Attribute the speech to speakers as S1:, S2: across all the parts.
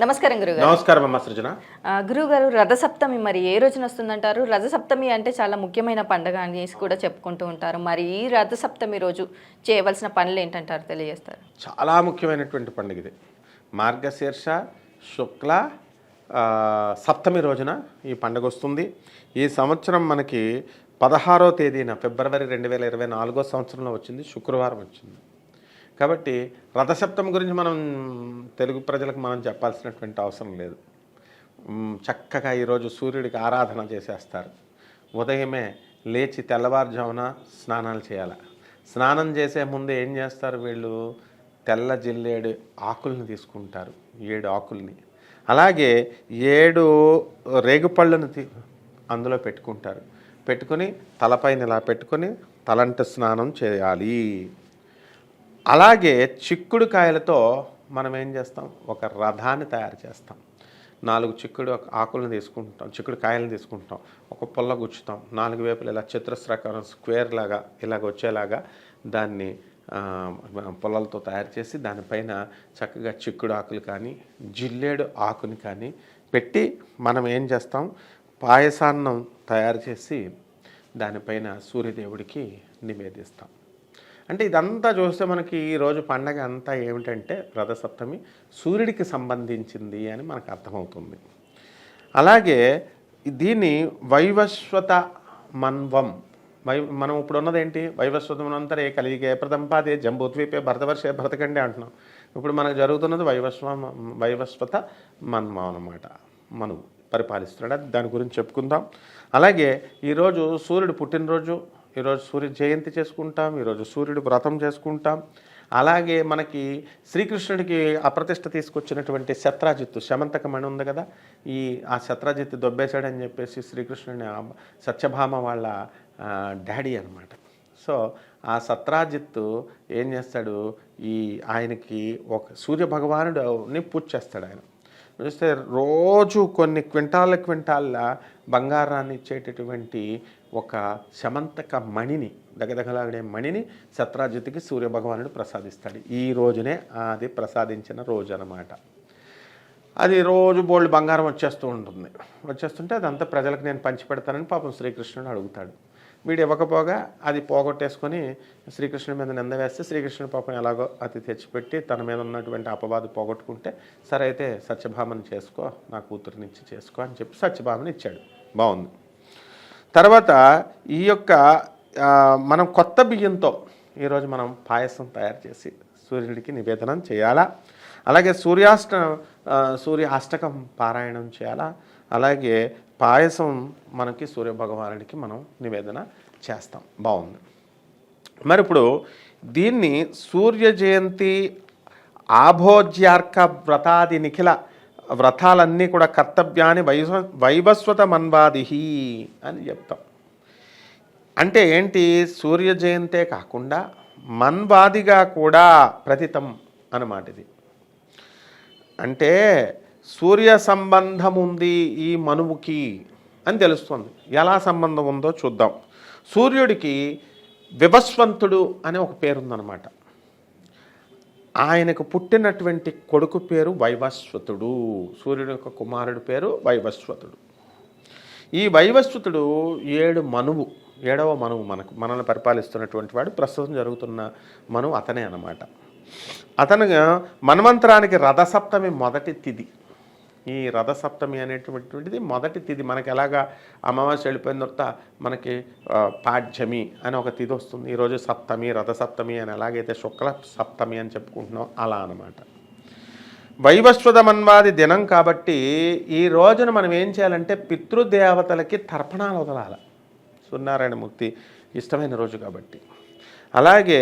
S1: నమస్కారం గురుగారు.
S2: నమస్కారం అమ్మ సృజన.
S1: ఆ, గురుగారు రథసప్తమి మరి ఏ రోజున వస్తుందంటారు? రథసప్తమి అంటే చాలా ముఖ్యమైన పండుగ అనేసి కూడా చెప్పుకుంటూ ఉంటారు. మరి ఈ రథసప్తమి రోజు చేయవలసిన పనులు ఏంటంటారు? తెలియజేస్తారు.
S2: చాలా ముఖ్యమైనటువంటి పండుగ ఇది. మార్గశీర్ష శుక్ల సప్తమి రోజున ఈ పండుగ వస్తుంది. ఈ సంవత్సరం మనకి పదహారో తేదీన ఫిబ్రవరి రెండు వేల ఇరవై నాలుగో సంవత్సరంలో వచ్చింది శుక్రవారం వచ్చింది. కాబట్టి రథసప్తమి గురించి మనం తెలుగు ప్రజలకు మనం చెప్పాల్సినటువంటి అవసరం లేదు. చక్కగా ఈరోజు సూర్యుడికి ఆరాధన చేసేస్తారు. ఉదయమే లేచి తెల్లవారుజామున స్నానాలు చేయాలి. స్నానం చేసే ముందు ఏం చేస్తారు వీళ్ళు? తెల్ల జిల్లేడు ఆకుల్ని తీసుకుంటారు ఏడు ఆకుల్ని. అలాగే ఏడు రేగుపళ్ళను తీ అందులో పెట్టుకుంటారు. పెట్టుకొని తలపైన ఇలా పెట్టుకొని తలంట స్నానం చేయాలి. అలాగే చిక్కుడు కాయలతో మనం ఏం చేస్తాం? ఒక రథాన్ని తయారు చేస్తాం. నాలుగు చిక్కుడు ఆకులను తీసుకుంటాం చిక్కుడు కాయలను తీసుకుంటాం. ఒక పుల్ల గుచ్చుతాం. నాలుగు వైపులు ఇలా చతురస్రాకారం స్క్వేర్ లాగా ఇలాగ వచ్చేలాగా దాన్ని పొలాలతో తయారు చేసి దానిపైన చక్కగా చిక్కుడు ఆకులు కానీ జిల్లేడు ఆకుని కానీ పెట్టి మనం ఏం చేస్తాం? పాయసాన్నం తయారు చేసి దానిపైన సూర్యదేవుడికి నివేదిస్తాం. అంటే ఇదంతా చూస్తే మనకి ఈరోజు పండగ అంతా ఏమిటంటే రథసప్తమి సూర్యుడికి సంబంధించింది అని మనకు అర్థమవుతుంది. అలాగే దీన్ని వైవస్వత మన్వం వై మనం ఇప్పుడు ఉన్నది ఏంటి? వైవస్వతమనంతరే కలిగే ప్రదంపాదే జంబూద్వీపే భరతవర్షే భరతఖండే అంటున్నాం. ఇప్పుడు మనకు జరుగుతున్నది వైవస్వ వైవస్వత మన్వం అన్నమాట. మనువు పరిపాలిస్తున్నాడు. దాని గురించి చెప్పుకుందాం. అలాగే ఈరోజు సూర్యుడు పుట్టినరోజు ఈరోజు సూర్య జయంతి చేసుకుంటాం ఈరోజు సూర్యుడు వ్రతం చేసుకుంటాం. అలాగే మనకి శ్రీకృష్ణుడికి అప్రతిష్ట తీసుకొచ్చినటువంటి శత్రాజిత్తు శమంతకమణి ఉంది కదా ఈ ఆ శత్రాజిత్తు దొబ్బేశాడని చెప్పేసి శ్రీకృష్ణుని సత్యభామ వాళ్ళ డాడీ అనమాట సో ఆ సత్రాజిత్తు ఏం చేస్తాడు ఈ ఆయనకి ఒక సూర్య భగవానుడిని పూజ చేస్తాడు ఆయన. చూస్తే రోజు కొన్ని క్వింటాల క్వింటాళ్ళ బంగారాన్ని ఇచ్చేటటువంటి ఒక శమంతక మణిని దగదగలాడే మణిని సత్రాజిత్తుకి సూర్య భగవానుడు ప్రసాదిస్తాడు. ఈ రోజునే అది ప్రసాదించిన రోజు అన్నమాట అది రోజు బోల్డ్ బంగారం వచ్చేస్తూ ఉంటుంది. వచ్చేస్తుంటే అదంతా ప్రజలకు నేను పంచిపెడతానని పాపం శ్రీకృష్ణుడు అడుగుతాడు. వీడు ఇవ్వకపోగా అది పోగొట్టేసుకొని శ్రీకృష్ణుడి మీద నింద వేస్తే శ్రీకృష్ణుడి పాపం ఎలాగో అది తెచ్చిపెట్టి తన మీద ఉన్నటువంటి అపవాదు పోగొట్టుకుంటే సరే అయితే సత్యభామని చేసుకో నా కూతురు నుంచి చేసుకో అని చెప్పి సత్యభామని ఇచ్చాడు. బాగుంది. తర్వాత ఈ యొక్క మనం కొత్త బియ్యంతో ఈరోజు మనం పాయసం తయారు చేసి సూర్యుడికి నివేదనం చేయాలా? అలాగే సూర్యాష్ట సూర్య అష్టకం పారాయణం చేయాలా? అలాగే పాయసం మనకి సూర్యభగవానుడికి మనం నివేదన చేస్తాం. బాగుంది. మరి ఇప్పుడు దీన్ని సూర్య జయంతి ఆభోజ్యార్క వ్రతాది నిఖిల వ్రతాలన్నీ కూడా కర్తవ్యాన్ని వైవ వైవస్వత మన్వాదిహి అని చెప్తాం. అంటే ఏంటి? సూర్య జయంతే కాకుండా మన్వాదిగా కూడా ప్రతితం అన్నమాట ఇది. అంటే సూర్య సంబంధం ఉంది ఈ మనువుకి అని తెలుస్తుంది. ఎలా సంబంధం ఉందో చూద్దాం. సూర్యుడికి వివస్వంతుడు అనే ఒక పేరుందనమాట ఆయనకు పుట్టినటువంటి కొడుకు పేరు వైవస్వతుడు. సూర్యుడి యొక్క కుమారుడి పేరు వైవస్వతుడు. ఈ వైవస్వతుడు ఏడు మనువు ఏడవ మనువు మనకు మనల్ని పరిపాలిస్తున్నటువంటి వాడు. ప్రస్తుతం జరుగుతున్న మనువు అతనే అనమాట అతనుగా మన్వంతరానికి రథసప్తమి మొదటి తిథి ఈ రథసప్తమి అనేటువంటిది మొదటి తిథి మనకి ఎలాగా అమావాస్య వెళ్ళిపోయిన తర్వాత మనకి పాఠ్యమి అని ఒక తిథి వస్తుంది. ఈరోజు సప్తమి రథసప్తమి అని ఎలాగైతే శుక్ల సప్తమి అని చెప్పుకుంటున్నాం అలా అనమాట వైవస్వత మన్వాది దినం కాబట్టి ఈ రోజున మనం ఏం చేయాలంటే పితృదేవతలకి తర్పణాలు వదలాలి. సూర్యనారాయణమూర్తి ఇష్టమైన రోజు కాబట్టి. అలాగే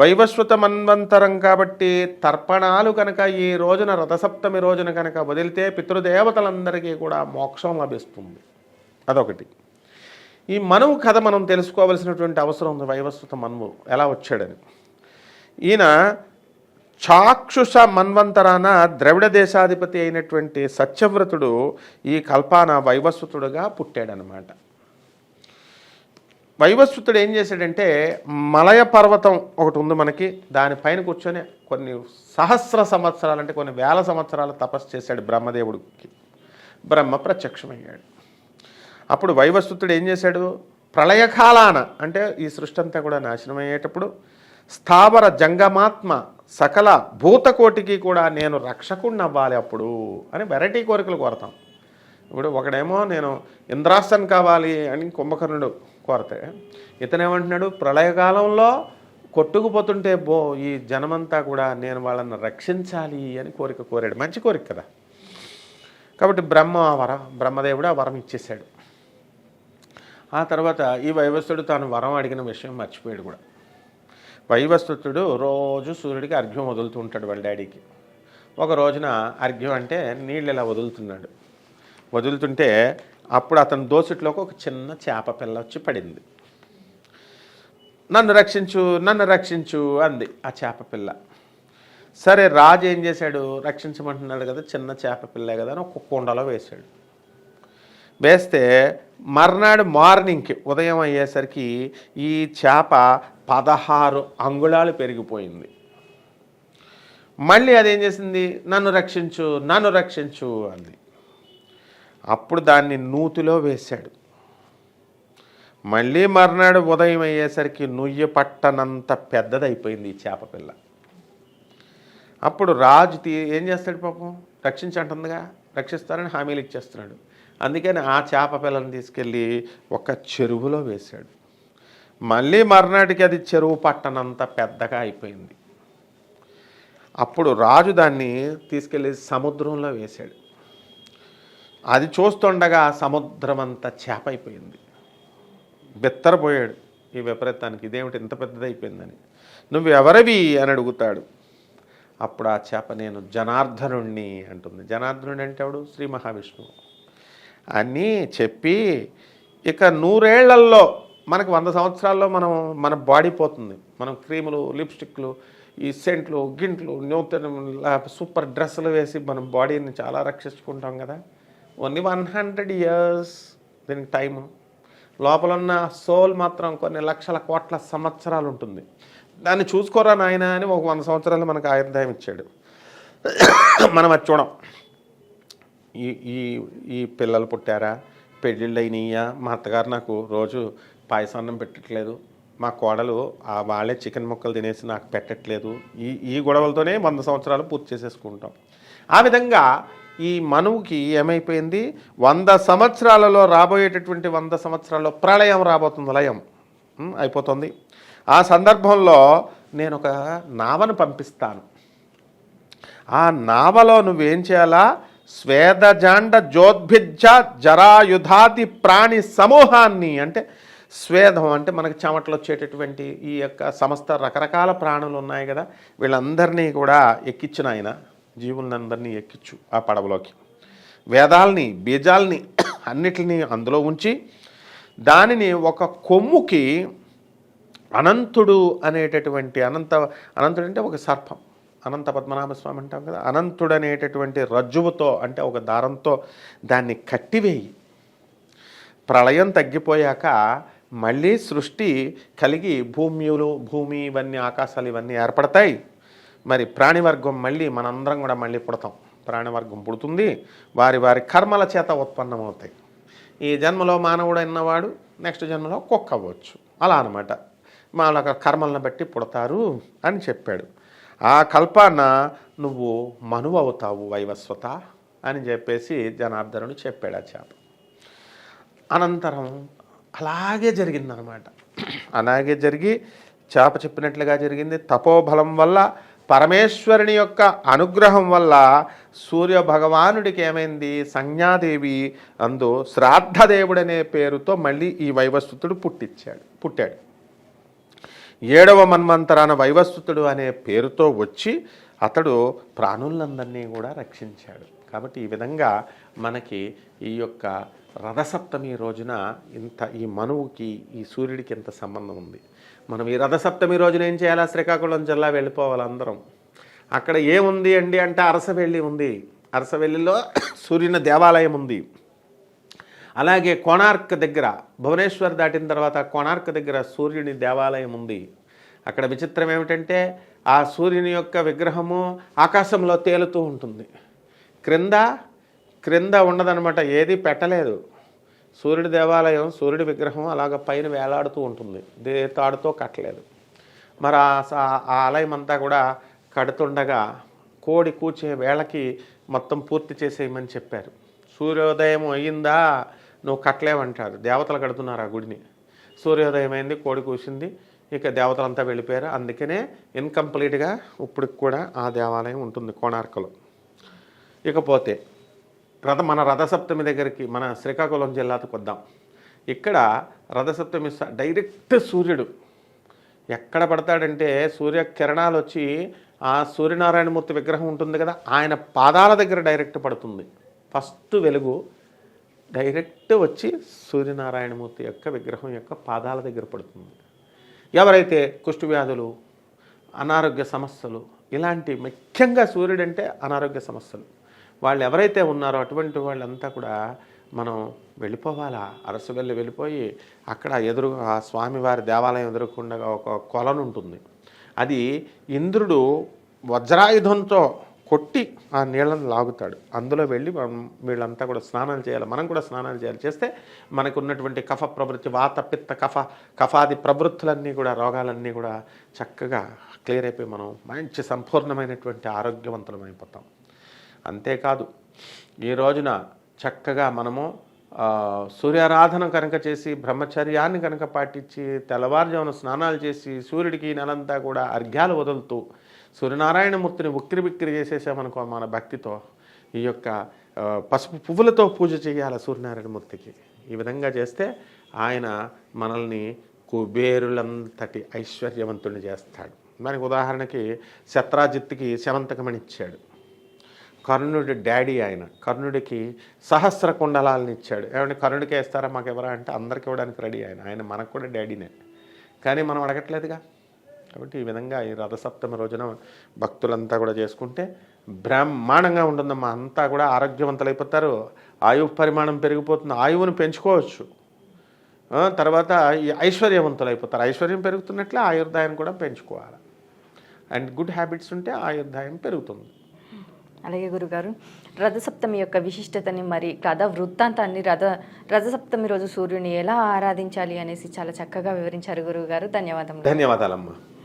S2: వైవస్వత మన్వంతరం కాబట్టి తర్పణాలు కనుక ఈ రోజున రథసప్తమి రోజున కనుక వదిలితే పితృదేవతలందరికీ కూడా మోక్షం లభిస్తుంది. అదొకటి. ఈ మనువు కథ మనం తెలుసుకోవలసినటువంటి అవసరం ఉంది వైవస్వత మనువు ఎలా వచ్చాడని. ఈయన చాక్షుష మన్వంతరాన ద్రవిడ దేశాధిపతి అయినటువంటి సత్యవ్రతుడు ఈ కల్పాన వైవస్వతుడుగా పుట్టాడనమాట. వైవస్వతుడు ఏం చేశాడంటే మలయ పర్వతం ఒకటి ఉంది మనకి దానిపైన కూర్చొని కొన్ని సహస్ర సంవత్సరాలు అంటే కొన్ని వేల సంవత్సరాలు తపస్సు చేశాడు బ్రహ్మదేవుడికి బ్రహ్మ ప్రత్యక్షమయ్యాడు. అప్పుడు వైవస్వతుడు ఏం చేశాడు? ప్రళయకాలాన అంటే ఈ సృష్టి అంతా కూడా నాశనం అయ్యేటప్పుడు స్థావర జంగమాత్మ సకల భూతకోటికి కూడా నేను రక్షకుడిని అవ్వాలి అప్పుడు అని వెరైటీ కోరికలు కోరతాం. ఇప్పుడు ఒకడేమో నేను ఇంద్రాసన్ కావాలి అని కుంభకర్ణుడు కోరతే. ఇతనేమంటున్నాడు ప్రళయకాలంలో కొట్టుకుపోతుంటే బో ఈ జనమంతా కూడా నేను వాళ్ళని రక్షించాలి అని కోరిక కోరాడు. మంచి కోరిక కదా. కాబట్టి బ్రహ్మ ఆ వరం బ్రహ్మదేవుడు ఆ వరం ఇచ్చేశాడు. ఆ తర్వాత ఈ వైవస్తుడు తాను వరం అడిగిన విషయం మర్చిపోయాడు కూడా. వైవస్తుడు రోజు సూర్యుడికి అర్ఘ్యం వదులుతూ ఉంటాడు వాళ్ళ డాడీకి. ఒక రోజున అర్ఘ్యం అంటే నీళ్ళు ఇలా వదులుతున్నాడు. వదులుతుంటే అప్పుడు అతని దోసిట్లోకి ఒక చిన్న చేప పిల్ల వచ్చి పడింది. నన్ను రక్షించు నన్ను రక్షించు అంది ఆ చేప పిల్ల. సరే రాజు ఏం చేశాడు? రక్షించమంటున్నాడు కదా చిన్న చేప పిల్లే కదా అని ఒక కుండలో వేశాడు. వేస్తే మర్నాడు మార్నింగ్కి ఉదయం అయ్యేసరికి ఈ చేప పదహారు అంగుళాలు పెరిగిపోయింది. మళ్ళీ అదేం చేసింది? నన్ను రక్షించు నన్ను రక్షించు అంది. అప్పుడు దాన్ని నూతిలో వేశాడు. మళ్ళీ మర్నాడు ఉదయం అయ్యేసరికి నుయ్యి పట్టనంత పెద్దదైపోయింది ఈ చేప పిల్ల. అప్పుడు రాజు తీ ఏం చేస్తాడు పాపం? రక్షించంటుందిగా? రక్షిస్తారని హామీలు ఇచ్చేస్తున్నాడు. అందుకని ఆ చేప పిల్లని తీసుకెళ్ళి ఒక చెరువులో వేశాడు. మళ్ళీ మర్నాటికి అది చెరువు పట్టనంత పెద్దగా అయిపోయింది. అప్పుడు రాజు దాన్ని తీసుకెళ్ళి సముద్రంలో వేశాడు. అది చూస్తుండగా సముద్రం అంతా చేప అయిపోయింది బెత్తరపోయాడు ఈ విపరీతానికి. ఇదేమిటి ఇంత పెద్దదైపోయిందని? నువ్వు ఎవరవి అని అడుగుతాడు. అప్పుడు ఆ చేప నేను జనార్దనుణ్ణి అంటుంది. జనార్దనుడు అంటే ఎవడు? శ్రీ మహావిష్ణువు. అని చెప్పి ఇక నూరేళ్ళల్లో మనకు వంద సంవత్సరాల్లో మనం మన బాడీ పోతుంది. మనం క్రీములు లిప్స్టిక్లు ఈ సెంట్లు గింట్లు నూతన సూపర్ డ్రెస్సులు వేసి మనం బాడీని చాలా రక్షించుకుంటాం కదా. ఓన్లీ వన్ హండ్రెడ్ ఇయర్స్ దీనికి టైము. లోపల ఉన్న సోల్ మాత్రం కొన్ని లక్షల కోట్ల సంవత్సరాలు ఉంటుంది. దాన్ని చూసుకోరా నాయన అని ఒక వంద సంవత్సరాలు మనకు ఆయుర్దాయం ఇచ్చాడు. మనం అది చూడం. ఈ ఈ ఈ పిల్లలు పుట్టారా? పెళ్ళిళ్ళు అయినాయా? మా అత్తగారు నాకు రోజు పాయసాన్నం పెట్టట్లేదు. మా కోడలు ఆ వాళ్ళే చికెన్ ముక్కలు తినేసి నాకు పెట్టట్లేదు. ఈ ఈ గొడవలతోనే వంద సంవత్సరాలు పూర్తి చేసేసుకుంటాం. ఆ విధంగా ఈ మనువుకి ఏమైపోయింది? వంద సంవత్సరాలలో రాబోయేటటువంటి వంద సంవత్సరాల్లో ప్రళయం రాబోతుంది లయం. అయిపోతుంది. ఆ సందర్భంలో నేను ఒక నావను పంపిస్తాను. ఆ నావలో నువ్వేం చేయాలా? స్వేదజాండ జోద్భిజ జరాయుధాది ప్రాణి సమూహాన్ని అంటే స్వేదం అంటే మనకి చెమటలు వచ్చేటటువంటి ఈ యొక్క సమస్త రకరకాల ప్రాణులు ఉన్నాయి కదా వీళ్ళందరినీ కూడా ఎక్కించిన ఆయన జీవులందరినీ ఎక్కించు ఆ పడవలోకి. వేదాల్ని బీజాల్ని అన్నిటిని అందులో ఉంచి దానిని ఒక కొమ్ముకి అనంతుడు అనేటటువంటి అనంత అనంతుడు అంటే ఒక సర్పం. అనంత పద్మనాభ స్వామి అంటాం కదా. అనంతుడు అనేటటువంటి రజ్జువుతో అంటే ఒక దారంతో దాన్ని కట్టివేయి. ప్రళయం తగ్గిపోయాక మళ్ళీ సృష్టి కలిగి భూమ్యులు భూమి ఇవన్నీ ఆకాశాలు ఇవన్నీ ఏర్పడతాయి. మరి ప్రాణివర్గం మళ్ళీ మనందరం కూడా మళ్ళీ పుడతాం. ప్రాణివర్గం పుడుతుంది వారి వారి కర్మల చేత ఉత్పన్నమవుతాయి. ఈ జన్మలో మానవుడు అన్నవాడు నెక్స్ట్ జన్మలో కుక్క అవ్వచ్చు. అలా అనమాట వాళ్ళ కర్మలను బట్టి పుడతారు అని చెప్పాడు. ఆ కల్పాన నువ్వు మనువు అవుతావు వైవస్వత అని చెప్పేసి జనార్దనుడు చెప్పాడు ఆ చేప. అనంతరం అలాగే జరిగిందనమాట అలాగే జరిగి చేప చెప్పినట్లుగా జరిగింది. తపోబలం వల్ల పరమేశ్వరుని యొక్క అనుగ్రహం వల్ల సూర్య భగవానుడికి ఏమైంది? సంజ్ఞాదేవి అందు శ్రాద్ధదేవుడనే పేరుతో మళ్ళీ ఈ వైవస్వతుడు పుట్టించాడు పుట్టాడు. ఏడవ మన్వంతరాన వైవస్వతుడు అనే పేరుతో వచ్చి అతడు ప్రాణులందరినీ కూడా రక్షించాడు. కాబట్టి ఈ విధంగా మనకి ఈ యొక్క రథసప్తమి రోజున ఇంత ఈ మనువుకి ఈ సూర్యుడికి ఎంత సంబంధం ఉంది. మనం ఈ రథసప్తమి రోజున ఏం చేయాలా? శ్రీకాకుళం జిల్లా వెళ్ళిపోవాలి అందరం. అక్కడ ఏముంది అండి అంటే అరసవెల్లి ఉంది. అరసవెల్లిలో సూర్యుని దేవాలయం ఉంది. అలాగే కోణార్క్ దగ్గర భువనేశ్వర్ దాటిన తర్వాత కోణార్క్ దగ్గర సూర్యుని దేవాలయం ఉంది. అక్కడ విచిత్రం ఏమిటంటే ఆ సూర్యుని యొక్క విగ్రహము ఆకాశంలో తేలుతూ ఉంటుంది. క్రింద క్రింద ఉండదనమాట ఏది పెట్టలేదు. సూర్యుడి దేవాలయం సూర్యుడి విగ్రహం అలాగ పైన వేలాడుతూ ఉంటుంది. దే తాడుతో కట్టలేదు. మరి ఆ స- ఆ ఆలయం అంతా కూడా కడుతుండగా కోడి కూచే వేళకి మొత్తం పూర్తి చేసేయమని చెప్పారు. సూర్యోదయం అయ్యిందా? నువ్వు కట్టలేవంటారు. దేవతలు కడుతున్నారు ఆ గుడిని. సూర్యోదయం అయింది కోడి కూసింది ఇక దేవతలంతా వెళ్ళిపోయారు. అందుకనే ఇన్కంప్లీట్గా ఇప్పటికి కూడా ఆ దేవాలయం ఉంటుంది కోణార్కలో. ఇకపోతే రథ మన రథసప్తమి దగ్గరికి మన శ్రీకాకుళం జిల్లాకు వద్దాం ఇక్కడ రథసప్తమి డైరెక్ట్ సూర్యుడు. ఎక్కడ పడతాడంటే సూర్య కిరణాలు వచ్చి ఆ సూర్యనారాయణమూర్తి విగ్రహం ఉంటుంది కదా ఆయన పాదాల దగ్గర డైరెక్ట్ పడుతుంది. ఫస్ట్ వెలుగు డైరెక్ట్ వచ్చి సూర్యనారాయణమూర్తి యొక్క విగ్రహం యొక్క పాదాల దగ్గర పడుతుంది. ఎవరైతే కుష్ఠవ్యాధులు అనారోగ్య సమస్యలు ఇలాంటి ముఖ్యంగా సూర్యుడంటే అనారోగ్య సమస్యలు. వాళ్ళు ఎవరైతే ఉన్నారో అటువంటి వాళ్ళంతా కూడా మనం వెళ్ళిపోవాలా? అరసు వెళ్ళి వెళ్ళిపోయి అక్కడ ఎదురు ఆ స్వామివారి దేవాలయం ఎదురుకుండగా ఒక కొలను ఉంటుంది అది ఇంద్రుడు వజ్రాయుధంతో కొట్టి ఆ నీళ్ళను లాగుతాడు. అందులో వెళ్ళి మనం వీళ్ళంతా కూడా స్నానాలు చేయాలి. మనం కూడా స్నానాలు చేయాలి. చేస్తే మనకు ఉన్నటువంటి కఫ ప్రవృత్తి వాత పిత్త కఫ కఫాది ప్రవృత్తులన్నీ కూడా రోగాలన్నీ కూడా చక్కగా క్లియర్ అయిపోయి మనం మంచి సంపూర్ణమైనటువంటి ఆరోగ్యవంతులమైపోతాం. అంతేకాదు ఈ రోజున చక్కగా మనము సూర్యారాధన కనుక చేసి బ్రహ్మచర్యాన్ని కనుక పాటించి తెల్లవారుజామున స్నానాలు చేసి సూర్యుడికి నెలంతా కూడా అర్ఘ్యాలు వదులుతూ సూర్యనారాయణమూర్తిని ఉక్కిరి బిక్కిరి చేసేసామనుకో మన భక్తితో ఈ యొక్క పసుపు పువ్వులతో పూజ చేయాలి సూర్యనారాయణమూర్తికి. ఈ విధంగా చేస్తే ఆయన మనల్ని కుబేరులంతటి ఐశ్వర్యవంతుని చేస్తాడు. దానికి ఉదాహరణకి శత్రాజిత్తుకి శవంతకమని ఇచ్చాడు కర్ణుడి డాడీ ఆయన. కర్ణుడికి సహస్ర కుండలాలను ఇచ్చాడు. ఏమంటే కర్ణుడికి వేస్తారా మాకు ఎవరా అంటే అందరికి ఇవ్వడానికి రెడీ ఆయన. ఆయన మనకు కూడా డాడీనే. కానీ మనం అడగట్లేదుగా. కాబట్టి ఈ విధంగా ఈ రథసప్తమి రోజున భక్తులంతా కూడా చేసుకుంటే బ్రహ్మాండంగా ఉంటుందమ్మా. అంతా కూడా ఆరోగ్యవంతులైపోతారు ఆయువు పరిమాణం పెరిగిపోతుంది. ఆయువును పెంచుకోవచ్చు. తర్వాత ఈ అయిపోతారు. ఐశ్వర్యం పెరుగుతున్నట్లే ఆయుర్దాయం కూడా పెంచుకోవాలి. అండ్ గుడ్ హ్యాబిట్స్ ఉంటే ఆయుర్దాయం పెరుగుతుంది.
S1: అలాగే గురుగారు రథసప్తమి యొక్క విశిష్టతని మరి కథ వృత్తాంతాన్ని రథ రథసప్తమి రోజు సూర్యుని ఎలా ఆరాధించాలి అనేసి చాలా చక్కగా వివరించారు గురువు గారు ధన్యవాదములు.
S2: ధన్యవాదాలమ్మా.